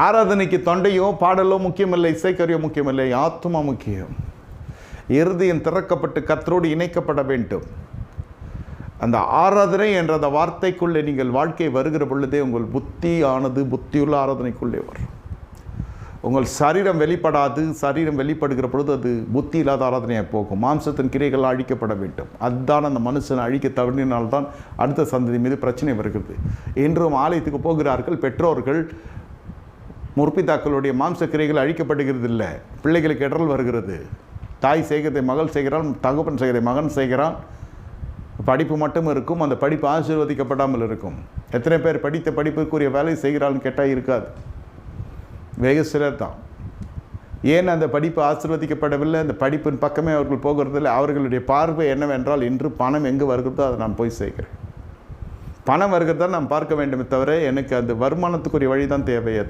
ஆராதனைக்கு தொண்டையோ பாடலோ முக்கியமில்லை இசைக்கருவியோ முக்கியமில்லை ஆத்மா முக்கியம். இருதயம் திறக்கப்பட்டு கத்தரோடு இணைக்கப்பட வேண்டும். அந்த ஆராதனை என்ற அந்த வார்த்தைக்குள்ளே நீங்கள் வாழ்க்கை வருகிற பொழுதே உங்கள் புத்தி ஆனது புத்தியுள்ள ஆராதனைக்குள்ளே வரும். உங்கள் சரீரம் வெளிப்படாது சரீரம் வெளிப்படுகிற பொழுது அது புத்தி இல்லாத ஆராதனையாக போகும். மாம்சத்தின் கிரைகள் அழிக்கப்பட வேண்டும். அதுதான் அந்த மனுஷனை அழிக்க தவறினால்தான் அடுத்த சந்ததி மீது பிரச்சனை வருகிறது. இன்றும் ஆலயத்துக்கு போகிறார்கள் பெற்றோர்கள் முற்பிதாக்களுடைய மாம்சக்கிரைகள் அழிக்கப்படுகிறது இல்லை பிள்ளைகளுக்கு இடரல் வருகிறது. தாய் செய்கிறதை மகள் செய்கிறான் தகப்பன் செய்கிறதை மகன் செய்கிறான். படிப்பு மட்டும் இருக்கும் அந்த படிப்பு ஆசீர்வதிக்கப்படாமல் இருக்கும். எத்தனை பேர் படித்த படிப்புக்குரிய வேலை செய்கிறாள்னு கேட்டால் இருக்காது. வெகு சிலர் தான். ஏன் அந்த படிப்பு ஆசீர்வதிக்கப்படவில்லை? அந்த படிப்பின் பக்கமே அவர்கள் போகிறதில்லை. அவர்களுடைய பார்வை என்னவென்றால் இன்று பணம் எங்கு வருகிறதோ அதை நான் போய் செய்கிறேன். பணம் வருகிறதா நான் பார்க்க வேண்டுமே தவிர எனக்கு அந்த வருமானத்துக்குரிய வழி தான் தேவையே